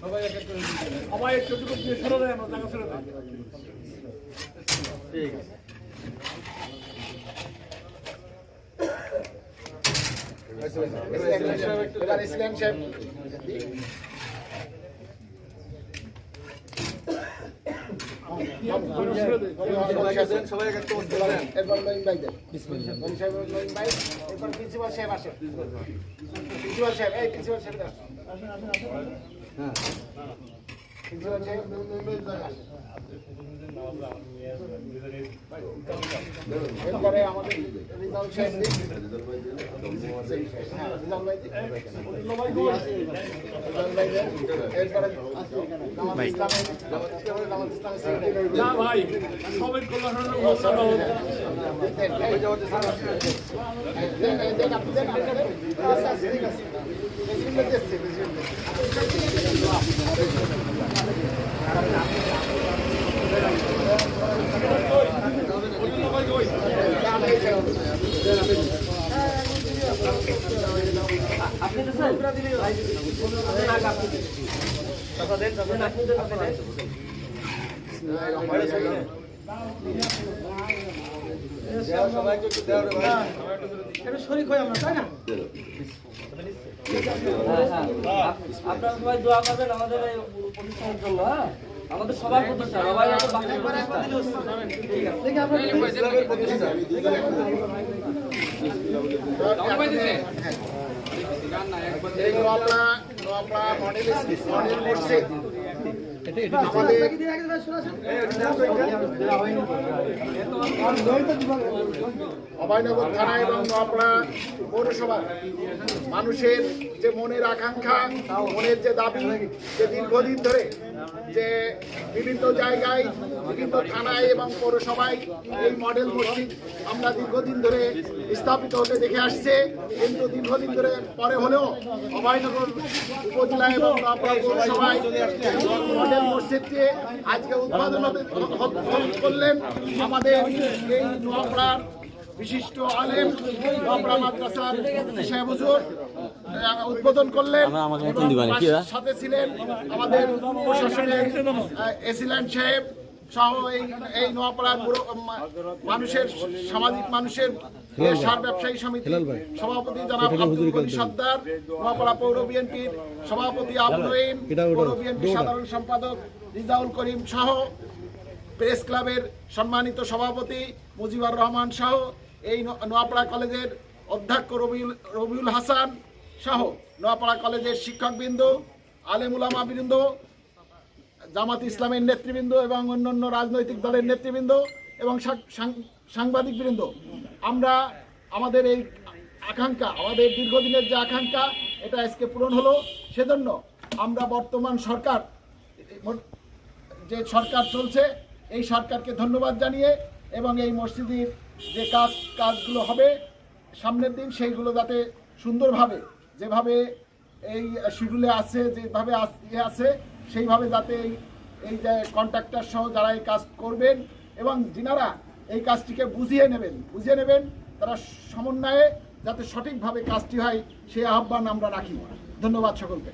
সবাই এক এক করে সবাই একটু একটু দিয়ে সরে দেয় আমরা জায়গা দেয় ঠিক আছে। সাহেব সবাই দেন, সবাই একটা এরপর দেন প্রিন্সিপাল সাহেব আসেন। প্রিন্সিপাল সাহেব এই প্রিন্সিপাল সাহেব আসেন আসেন। এরপরে আমাদের রিজাল সাহেব দিন হ্যাঁ রিজাল ভাই দিন রিজাল ভাই দেন এরপরে জামাত ইসলামের জামাত না ভাই সবাই কল্যাণ ঘোষণা হোক ওই যে আমাদের স্যার আসছে। দেন দেন আপনি দেন আপনি দেন আচ্ছা আচ্ছা, ঠিক আছে প্রেসিডেন্ট দিচ্ছে প্রেসিডেন্ট দেও, সবাইকে একটু দেও রে ভাই। আপনারা সবাই দোয়া করবেন আমাদের এই প্রতিষ্ঠানের জন্য হ্যাঁ? আমাদের সবার প্রতিষ্ঠান সবাই হয়তো ঠিক আছে এই নোয়াপড়া নোয়াপড়া মডেল মডেল মসজিদ অভয়নগর থানা এবং নোয়াপড়া পৌরসভা মানুষের যে মনের আকাঙ্ক্ষা মনের যে দাবি যে দীর্ঘদিন ধরে যে বিভিন্ন জায়গায় বিভিন্ন থানায় এবং পৌরসভায় এই মডেল মসজিদ আমরা দীর্ঘদিন ধরে স্থাপিত হতে দেখে আসছে। কিন্তু দীর্ঘদিন ধরে পরে হলেও অভয়নগর উপজেলা এবং নোয়াপড়া পৌরসভায় মডেল মসজিদকে আজকে উদ্বোধন হ- করলেন আমাদের এই নোয়াপড়ার বিশিষ্ট আলেম নোয়াপড়া মাদ্রাসার সাহেব হুজুর উদ্বোধন করলেন। সাথে ছিলেন আমাদের প্রশাসনের এসিল্যান্ড সাহেব সহ এই এই নোয়াপাড়ার মানুষের সামাজিক মানুষের সার ব্যবসায়ী সমিতি সভাপতি জনাব আব্দুল কলি সর্দার নোয়াপাড়া পৌর বিএনপির সভাপতি আবু রহিম পৌর বিএনপি সাধারণ সম্পাদক রিজাউল করিম সহ প্রেস ক্লাবের সম্মানিত সভাপতি মুজিবুর রহমান সহ এই নোয়াপাড়া কলেজের অধ্যক্ষ রবিউল রবিউল হাসান সহ নোয়াপাড়া কলেজের শিক্ষকবৃন্দ আলেমুলামা বৃন্দ জামাত ইসলামের নেতৃবৃন্দ এবং অন্যান্য রাজনৈতিক দলের নেতৃবৃন্দ এবং সাংবাদিকবৃন্দ আমরা আমাদের এই আকাঙ্ক্ষা, আমাদের দীর্ঘদিনের যে আকাঙ্ক্ষা, এটা আজকে পূরণ হলো। সেজন্য আমরা বর্তমান সরকার যে সরকার চলছে, এই সরকারকে ধন্যবাদ জানিয়ে এবং এই মসজিদের যে কাজ, কাজগুলো হবে সামনের দিন, সেইগুলো যাতে সুন্দরভাবে, যেভাবে এই শিডিউলে আছে, যেভাবে ইয়ে আছে সেইভাবে যাতে এই এই যে কন্ট্রাক্টর সহ যারা এই কাজ করবেন এবং যিনারা এই কাজটিকে বুঝিয়ে নেবেন বুঝিয়ে নেবেন, তারা সমন্বয়ে যাতে সঠিকভাবে কাজটি হয়, সেই আহ্বান আমরা রাখি। ধন্যবাদ সকলকে।